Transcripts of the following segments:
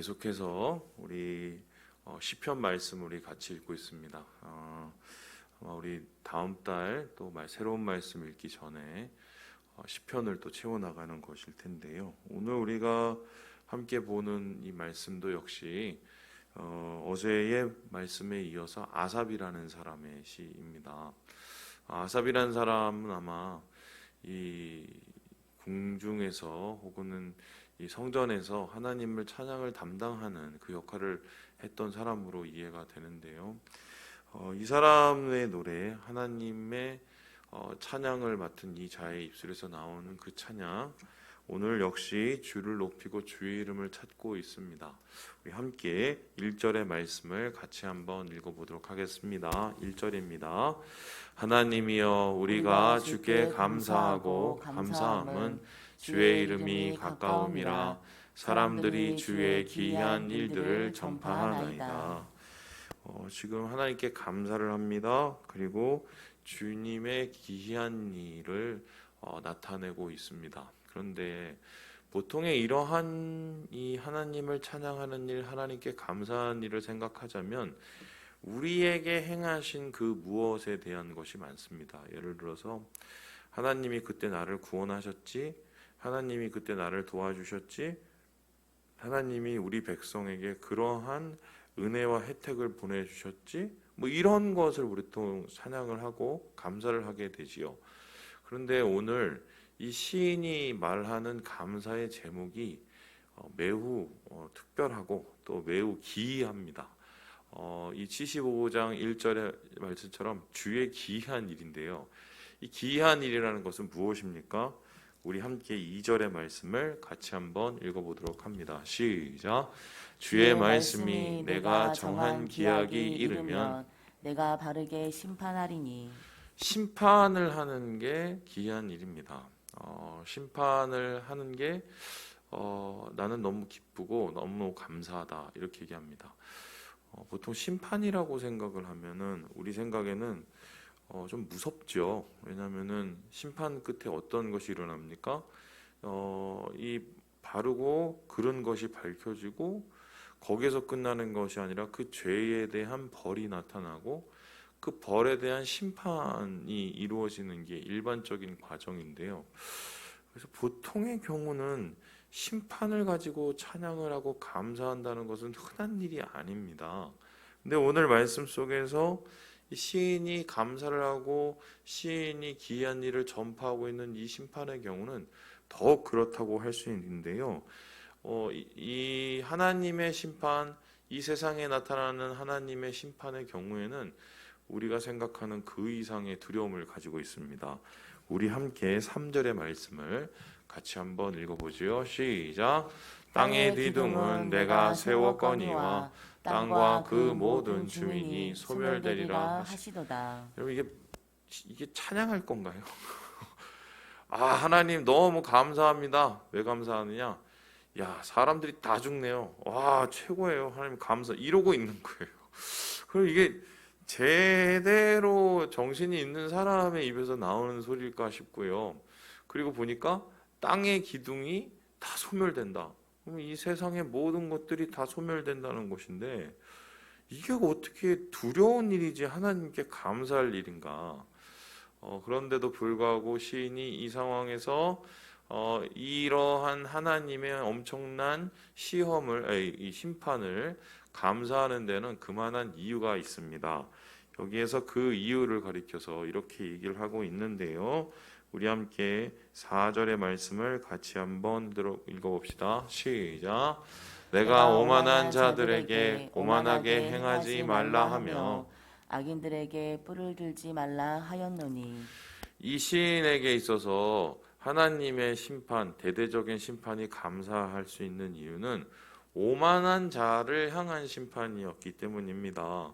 계속해서 우리 어, 시편 말씀 우리 같이 읽고 있습니다. 어, 아마 우리 다음 달 또 새로운 말씀 읽기 전에 어, 시편을 또 채워 나가는 것일 텐데요. 오늘 우리가 함께 보는 이 말씀도 역시 어, 어제의 말씀에 이어서 아삽이라는 사람의 시입니다. 아삽이라는 사람은 아마 이 궁중에서 혹은 이 성전에서 하나님을 찬양을 담당하는 그 역할을 했던 사람으로 이해가 되는데요. 어, 이 사람의 노래 하나님의 어, 찬양을 맡은 이 자의 입술에서 나오는 그 찬양 오늘 역시 주를 높이고 주의 이름을 찾고 있습니다. 우리 함께 1절의 말씀을 같이 한번 읽어보도록 하겠습니다. 1절입니다. 하나님이여 우리가 주께 감사하고 감사함은 주의 이름이 가까움이라 사람들이 주의 기이한 일들을 전파하나이다. 어, 지금 하나님께 감사를 합니다. 그리고 주님의 기이한 일을 어, 나타내고 있습니다. 그런데 보통의 이러한 이 하나님을 찬양하는 일, 하나님께 감사한 일을 생각하자면 우리에게 행하신 그 무엇에 대한 것이 많습니다. 예를 들어서 하나님이 그때 나를 구원하셨지, 하나님이 그때 나를 도와주셨지, 하나님이 우리 백성에게 그러한 은혜와 혜택을 보내주셨지, 뭐 이런 것을 우리 또 찬양을 하고 감사를 하게 되지요. 그런데 오늘 이 시인이 말하는 감사의 제목이 어, 매우 어, 특별하고 또 매우 기이합니다. 어, 이 75장 1절의 말씀처럼 주의 기이한 일인데요. 이 기이한 일이라는 것은 무엇입니까? 우리 함께 2절의 말씀을 같이 한번 읽어보도록 합니다. 시작. 주의 말씀이 내가 정한 기약이 이르면 내가 바르게 심판하리니 심판을 하는 게 기이한 일입니다. 어, 심판을 하는 게 어, 나는 너무 기쁘고 너무 감사하다 이렇게 얘기합니다. 어, 보통 심판이라고 생각을 하면은 우리 생각에는 어, 좀 무섭죠. 왜냐하면은 심판 끝에 어떤 것이 일어납니까? 어, 이 바르고 그른 것이 밝혀지고 거기에서 끝나는 것이 아니라 그 죄에 대한 벌이 나타나고 그 벌에 대한 심판이 이루어지는 게 일반적인 과정인데요. 그래서 보통의 경우는 심판을 가지고 찬양을 하고 감사한다는 것은 흔한 일이 아닙니다. 근데 오늘 말씀 속에서 시인이 감사를 하고 시인이 기이한 일을 전파하고 있는 이 심판의 경우는 더 그렇다고 할 수 있는데요. 어, 이, 이 하나님의 심판, 이 세상에 나타나는 하나님의 심판의 경우에는 우리가 생각하는 그 이상의 두려움을 가지고 있습니다. 우리 함께 3절의 말씀을 같이 한번 읽어보지요. 시작. 땅의 뒤둥은 내가 세웠거니와 땅과 그 모든 주민이 소멸되리라 하시도다. 여러분 이게 이게 찬양할 건가요? 아 하나님 너무 감사합니다. 왜 감사하느냐? 야 사람들이 다 죽네요. 와 최고예요. 하나님 감사 이러고 있는 거예요. 그럼 이게 제대로 정신이 있는 사람의 입에서 나오는 소리일까 싶고요. 그리고 보니까 땅의 기둥이 다 소멸된다. 그럼 이 세상의 모든 것들이 다 소멸된다는 것인데 이게 어떻게 두려운 일이지 하나님께 감사할 일인가? 어, 그런데도 불구하고 시인이 이 상황에서 어, 이러한 하나님의 엄청난 시험을, 에이, 이 심판을 감사하는 데는 그만한 이유가 있습니다. 여기에서 그 이유를 가리켜서 이렇게 얘기를 하고 있는데요. 우리 함께 4절의 말씀을 같이 한번 들어 읽어봅시다. 시작. 내가 오만한 자들에게 오만하게 행하지 말라 하며 악인들에게 뿔을 들지 말라 하였노니 이 시인에게 있어서 하나님의 심판, 대대적인 심판이 감사할 수 있는 이유는 오만한 자를 향한 심판이었기 때문입니다.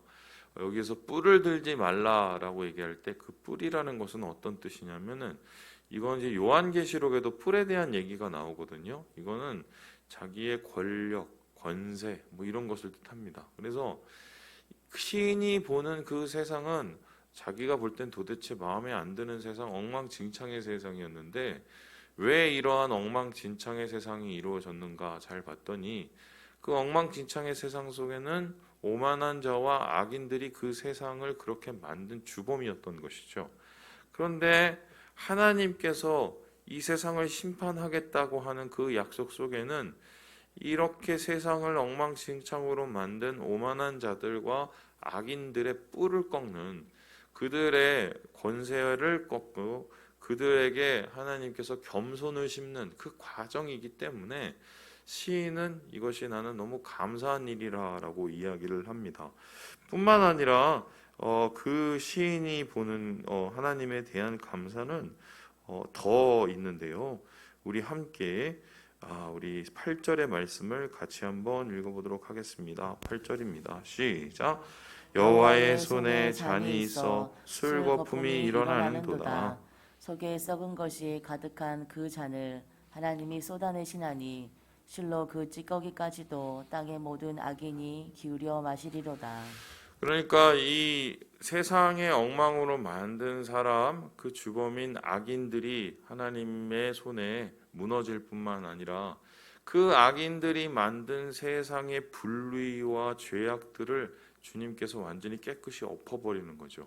여기서 뿔을 들지 말라라고 얘기할 때 그 뿔이라는 것은 어떤 뜻이냐면은 이건 이제 요한계시록에도 뿔에 대한 얘기가 나오거든요. 이거는 자기의 권력, 권세 뭐 이런 것을 뜻합니다. 그래서 시인이 보는 그 세상은 자기가 볼 땐 도대체 마음에 안 드는 세상, 엉망진창의 세상이었는데 왜 이러한 엉망진창의 세상이 이루어졌는가 잘 봤더니 그 엉망진창의 세상 속에는 오만한 자와 악인들이 그 세상을 그렇게 만든 주범이었던 것이죠. 그런데 하나님께서 이 세상을 심판하겠다고 하는 그 약속 속에는 이렇게 세상을 엉망진창으로 만든 오만한 자들과 악인들의 뿔을 꺾는 그들의 권세를 꺾고 그들에게 하나님께서 겸손을 심는 그 과정이기 때문에 시인은 이것이 나는 너무 감사한 일이라라고 이야기를 합니다. 뿐만 아니라 어, 그 시인이 보는 어, 하나님에 대한 감사는 어, 더 있는데요. 우리 함께 아, 우리 8절의 말씀을 같이 한번 읽어보도록 하겠습니다. 8절입니다. 시작. 여호와의 손에 잔이 있어 술 거품이 일어나는도다. 속에 썩은 것이 가득한 그 잔을 하나님이 쏟아내시나니 실로 그 찌꺼기까지도 땅의 모든 악인이 기울여 마시리로다. 그러니까 이 세상의 엉망으로 만든 사람 그 주범인 악인들이 하나님의 손에 무너질 뿐만 아니라 그 악인들이 만든 세상의 불의와 죄악들을 주님께서 완전히 깨끗이 엎어버리는 거죠.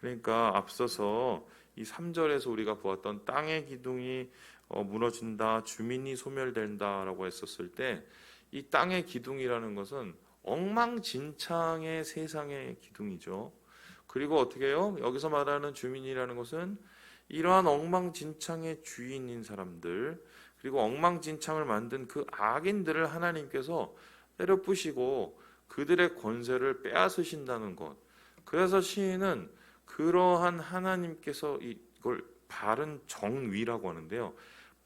그러니까 앞서서 이 3절에서 우리가 보았던 땅의 기둥이 어, 무너진다, 주민이 소멸된다라고 했었을 때 이 땅의 기둥이라는 것은 엉망진창의 세상의 기둥이죠. 그리고 어떻게 해요? 여기서 말하는 주민이라는 것은 이러한 엉망진창의 주인인 사람들, 그리고 엉망진창을 만든 그 악인들을 하나님께서 때려 부시고 그들의 권세를 빼앗으신다는 것. 그래서 시인은 그러한 하나님께서 이걸 바른 정위라고 하는데요.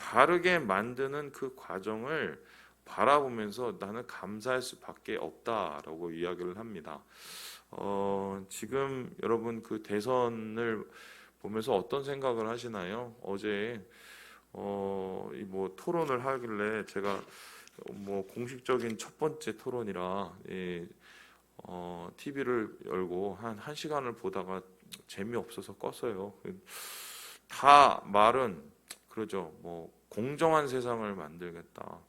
바르게 만드는 그 과정을 바라보면서 나는 감사할 수밖에 없다라고 이야기를 합니다. 어, 지금 여러분 그 대선을 보면서 어떤 생각을 하시나요? 어제 어, 이뭐 토론을 하길래 제가 뭐 공식적인 첫 번째 토론이라 예, 어, TV를 열고 한한 시간을 보다가 재미없어서 껐어요. 다 말은 그러죠. 뭐 공정한 세상을 만들겠다.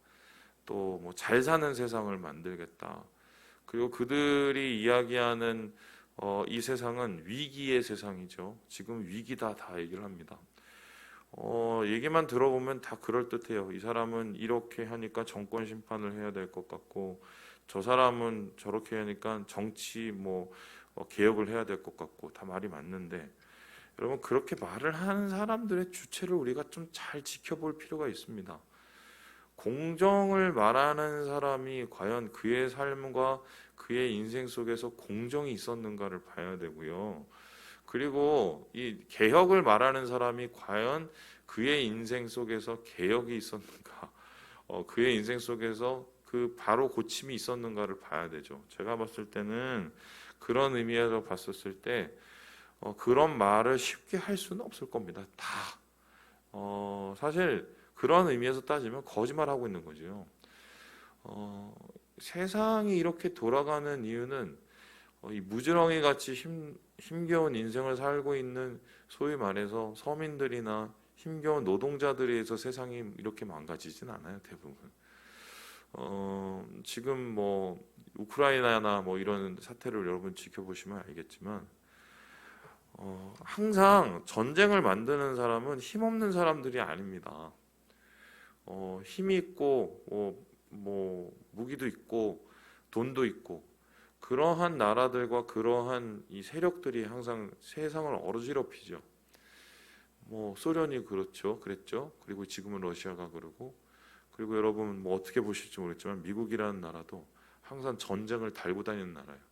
또 뭐 잘 사는 세상을 만들겠다. 그리고 그들이 이야기하는 어, 이 세상은 위기의 세상이죠. 지금 위기다 다 얘기를 합니다. 어, 얘기만 들어보면 다 그럴 듯해요. 이 사람은 이렇게 하니까 정권 심판을 해야 될 것 같고, 저 사람은 저렇게 하니까 정치 뭐 어, 개혁을 해야 될 것 같고, 다 말이 맞는데, 여러분 그렇게 말을 하는 사람들의 주체를 우리가 좀 잘 지켜볼 필요가 있습니다. 공정을 말하는 사람이 과연 그의 삶과 그의 인생 속에서 공정이 있었는가를 봐야 되고요. 그리고 이 개혁을 말하는 사람이 과연 그의 인생 속에서 개혁이 있었는가, 어, 그의 인생 속에서 그 바로 고침이 있었는가를 봐야 되죠. 제가 봤을 때는 그런 의미에서 봤었을 때 어, 그런 말을 쉽게 할 수는 없을 겁니다. 다 어, 사실 그런 의미에서 따지면 거짓말하고 있는 거죠. 어, 세상이 이렇게 돌아가는 이유는 어, 이 무지렁이 같이 힘, 힘겨운 인생을 살고 있는 소위 말해서 서민들이나 힘겨운 노동자들에 의해서 세상이 이렇게 망가지진 않아요 대부분. 어, 지금 뭐 우크라이나나 뭐 이런 사태를 여러분 지켜보시면 알겠지만 어, 항상 전쟁을 만드는 사람은 힘없는 사람들이 아닙니다. 어, 힘이 있고 뭐, 뭐 무기도 있고 돈도 있고 그러한 나라들과 그러한 이 세력들이 항상 세상을 어지럽히죠. 뭐 소련이 그렇죠, 그랬죠. 그리고 지금은 러시아가 그러고 그리고 여러분 뭐 어떻게 보실지 모르겠지만 미국이라는 나라도 항상 전쟁을 달고 다니는 나라예요.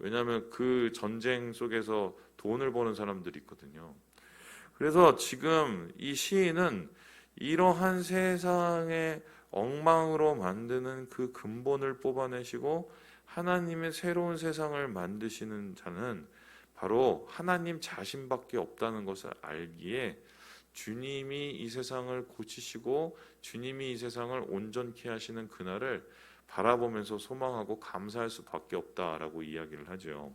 왜냐하면 그 전쟁 속에서 돈을 버는 사람들이 있거든요. 그래서 지금 이 시인은 이러한 세상의 엉망으로 만드는 그 근본을 뽑아내시고 하나님의 새로운 세상을 만드시는 자는 바로 하나님 자신밖에 없다는 것을 알기에 주님이 이 세상을 고치시고 주님이 이 세상을 온전케 하시는 그날을 바라보면서 소망하고 감사할 수밖에 없다라고 이야기를 하죠.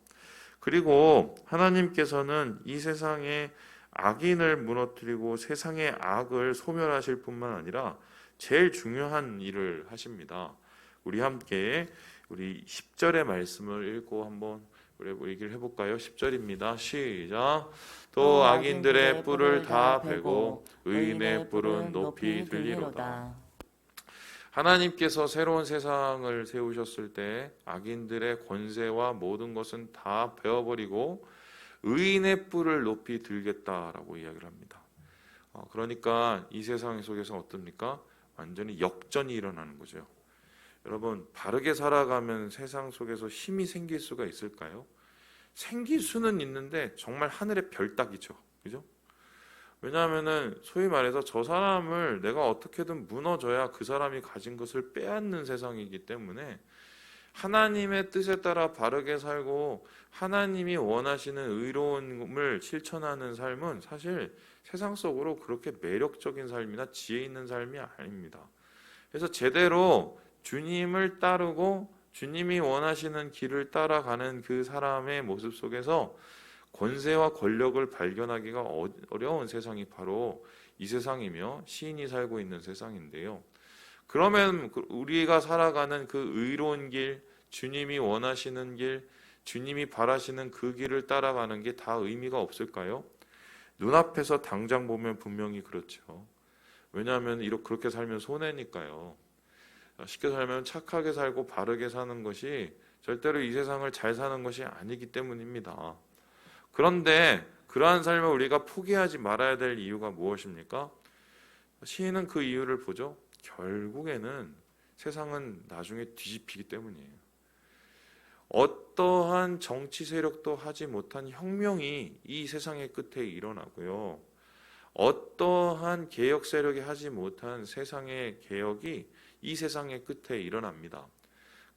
그리고 하나님께서는 이 세상에 악인을 무너뜨리고 세상의 악을 소멸하실 뿐만 아니라 제일 중요한 일을 하십니다. 우리 함께 우리 10절의 말씀을 읽고 한번 우리 얘기를 해볼까요? 10절입니다. 시작. 또 악인들의 뿔을 다 베고 의인의 뿔은 높이 들리로다. 하나님께서 새로운 세상을 세우셨을 때 악인들의 권세와 모든 것은 다 베어버리고 의인의 뿔을 높이 들겠다라고 이야기를 합니다. 어, 그러니까 이 세상 속에서 어떻습니까? 완전히 역전이 일어나는 거죠. 여러분 바르게 살아가면 세상 속에서 힘이 생길 수가 있을까요? 생길 수는 있는데 정말 하늘의 별 따기죠. 그죠? 왜냐하면은 소위 말해서 저 사람을 내가 어떻게든 무너져야 그 사람이 가진 것을 빼앗는 세상이기 때문에 하나님의 뜻에 따라 바르게 살고 하나님이 원하시는 의로움을 실천하는 삶은 사실 세상 속으로 그렇게 매력적인 삶이나 지혜 있는 삶이 아닙니다. 그래서 제대로 주님을 따르고 주님이 원하시는 길을 따라가는 그 사람의 모습 속에서 권세와 권력을 발견하기가 어- 어려운 세상이 바로 이 세상이며 시인이 살고 있는 세상인데요. 그러면 그 우리가 살아가는 그 의로운 길, 주님이 원하시는 길, 주님이 바라시는 그 길을 따라가는 게 다 의미가 없을까요? 눈앞에서 당장 보면 분명히 그렇죠. 왜냐하면 이렇게 그렇게 살면 손해니까요. 쉽게 살면 착하게 살고 바르게 사는 것이 절대로 이 세상을 잘 사는 것이 아니기 때문입니다. 그런데 그러한 삶을 우리가 포기하지 말아야 될 이유가 무엇입니까? 시인은 그 이유를 보죠. 결국에는 세상은 나중에 뒤집히기 때문이에요. 어떠한 정치 세력도 하지 못한 혁명이 이 세상의 끝에 일어나고요. 어떠한 개혁 세력이 하지 못한 세상의 개혁이 이 세상의 끝에 일어납니다.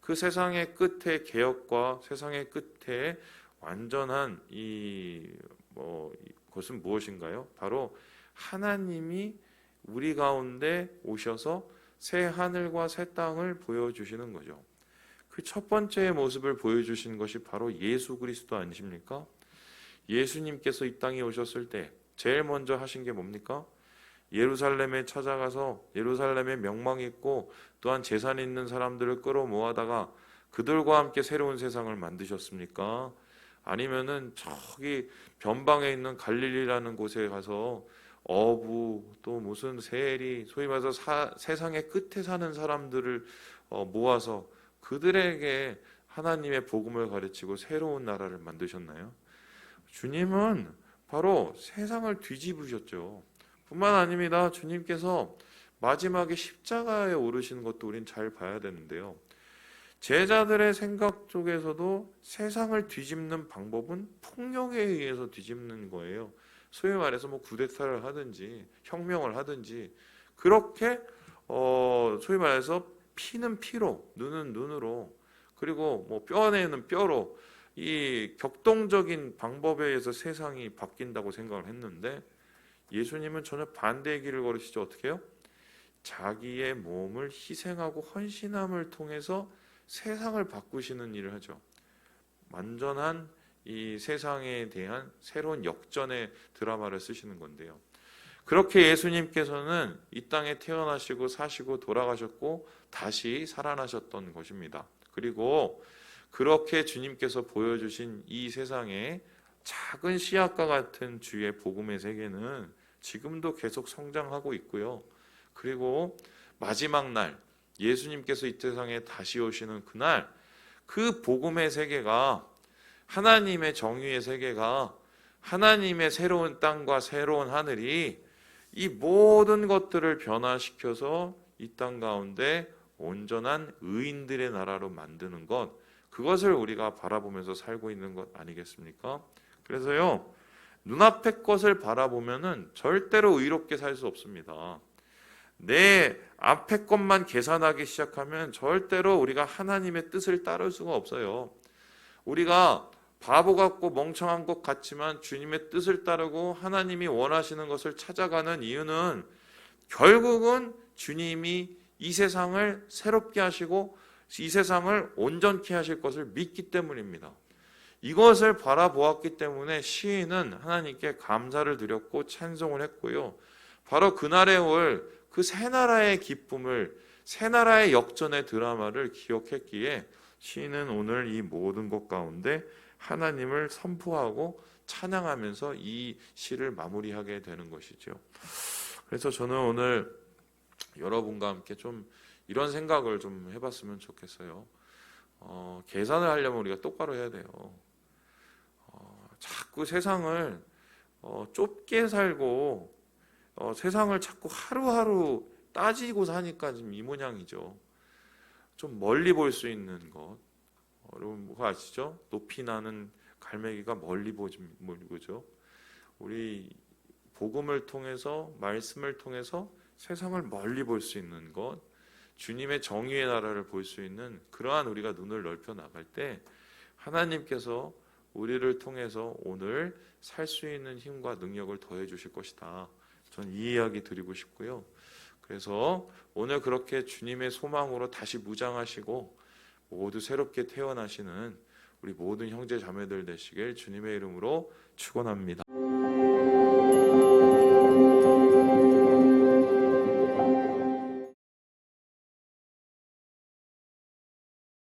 그 세상의 끝에 개혁과 세상의 끝에 완전한 이 뭐 것은 무엇인가요? 바로 하나님이 우리 가운데 오셔서 새 하늘과 새 땅을 보여주시는 거죠. 그 첫 번째 모습을 보여주신 것이 바로 예수 그리스도 아니십니까? 예수님께서 이 땅에 오셨을 때 제일 먼저 하신 게 뭡니까? 예루살렘에 찾아가서 예루살렘에 명망 있고 또한 재산 있는 사람들을 끌어모아다가 그들과 함께 새로운 세상을 만드셨습니까? 아니면은 저기 변방에 있는 갈릴리라는 곳에 가서 어부 또 무슨 세리 소위 말해서 사- 세상의 끝에 사는 사람들을 어, 모아서 그들에게 하나님의 복음을 가르치고 새로운 나라를 만드셨나요? 주님은 바로 세상을 뒤집으셨죠. 뿐만 아닙니다. 주님께서 마지막에 십자가에 오르시는 것도 우린 잘 봐야 되는데요. 제자들의 생각 속에서도 세상을 뒤집는 방법은 폭력에 의해서 뒤집는 거예요. 소위 말해서 뭐 구데타를 하든지 혁명을 하든지 그렇게 어 소위 말해서 피는 피로 눈은 눈으로 그리고 뭐 뼈내는 뼈로 이 격동적인 방법에 의해서 세상이 바뀐다고 생각을 했는데 예수님은 전혀 반대의 길을 걸으시죠. 어떻게 해요? 자기의 몸을 희생하고 헌신함을 통해서 세상을 바꾸시는 일을 하죠. 완전한 이 세상에 대한 새로운 역전의 드라마를 쓰시는 건데요. 그렇게 예수님께서는 이 땅에 태어나시고 사시고 돌아가셨고 다시 살아나셨던 것입니다. 그리고 그렇게 주님께서 보여주신 이 세상에 작은 씨앗과 같은 주의 복음의 세계는 지금도 계속 성장하고 있고요. 그리고 마지막 날 예수님께서 이 세상에 다시 오시는 그날 그 복음의 세계가 하나님의 정의의 세계가 하나님의 새로운 땅과 새로운 하늘이 이 모든 것들을 변화시켜서 이 땅 가운데 온전한 의인들의 나라로 만드는 것 그것을 우리가 바라보면서 살고 있는 것 아니겠습니까? 그래서요 눈앞의 것을 바라보면은 절대로 의롭게 살 수 없습니다. 내 앞의 것만 계산하기 시작하면 절대로 우리가 하나님의 뜻을 따를 수가 없어요. 우리가 바보 같고 멍청한 것 같지만 주님의 뜻을 따르고 하나님이 원하시는 것을 찾아가는 이유는 결국은 주님이 이 세상을 새롭게 하시고 이 세상을 온전케 하실 것을 믿기 때문입니다. 이것을 바라보았기 때문에 시인은 하나님께 감사를 드렸고 찬송을 했고요. 바로 그날에 올 그 새 나라의 기쁨을 새 나라의 역전의 드라마를 기억했기에 시인은 오늘 이 모든 것 가운데 하나님을 선포하고 찬양하면서 이 시를 마무리하게 되는 것이죠. 그래서 저는 오늘 여러분과 함께 좀 이런 생각을 좀 해봤으면 좋겠어요. 어, 계산을 하려면 우리가 똑바로 해야 돼요. 어, 자꾸 세상을 어, 좁게 살고 어, 세상을 자꾸 하루하루 따지고 사니까 지금 이 모양이죠. 좀 멀리 볼 수 있는 것. 어, 여러분 뭐 아시죠? 높이 나는 갈매기가 멀리 보죠. 우리 복음을 통해서 말씀을 통해서 세상을 멀리 볼 수 있는 것, 주님의 정의의 나라를 볼 수 있는 그러한 우리가 눈을 넓혀 나갈 때 하나님께서 우리를 통해서 오늘 살 수 있는 힘과 능력을 더해 주실 것이다. 전이 이야기 드리고 싶고요. 그래서 오늘 그렇게 주님의 소망으로 다시 무장하시고 모두 새롭게 태어나시는 우리 모든 형제 자매들 되시길 주님의 이름으로 축원합니다.